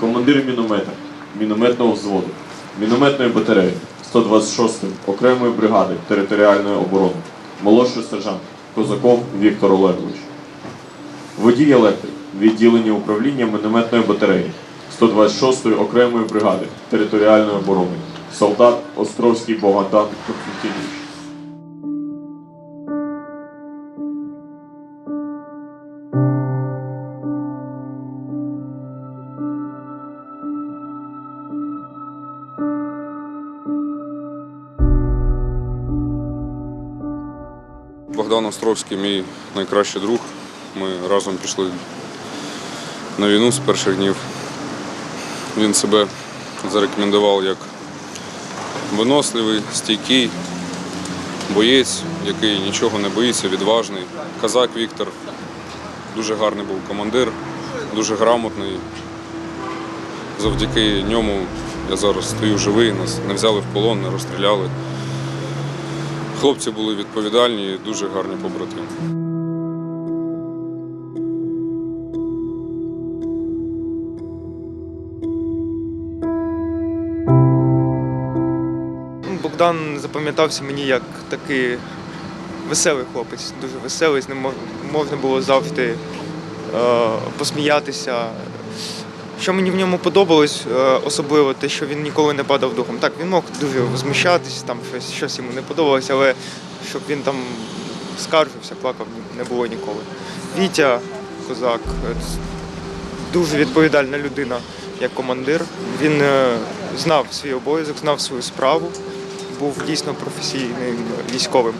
командир міномета, мінометного взводу, мінометної батареї 126-ї окремої бригади територіальної оборони, молодший сержант Козаков Віктор Олегович. Водій електрик, відділення управління мінометної батареї 126-ї окремої бригади територіальної оборони, солдат Островський Богдан Константинович. Богдан Островський мій найкращий друг. Ми разом пішли на війну з перших днів. Він себе зарекомендував як виносливий, стійкий, боєць, який нічого не боїться, відважний. Казак Віктор дуже гарний був командир, дуже грамотний. Завдяки ньому я зараз стою живий, нас не взяли в полон, не розстріляли. Хлопці були відповідальні і дуже гарні побратими. Богдан запам'ятався мені як такий веселий хлопець, дуже веселий, з ним можна було завжди е, посміятися. Що мені в ньому подобалось, е, особливо те, що він ніколи не падав духом. Так, він мог дуже возмущатись, там щось, щось йому не подобалось, але щоб він там скаржився, плакав, не було ніколи. Вітя, козак, е, дуже відповідальна людина як командир. Він е, знав свій обов'язок, знав свою справу, був дійсно професійним військовим.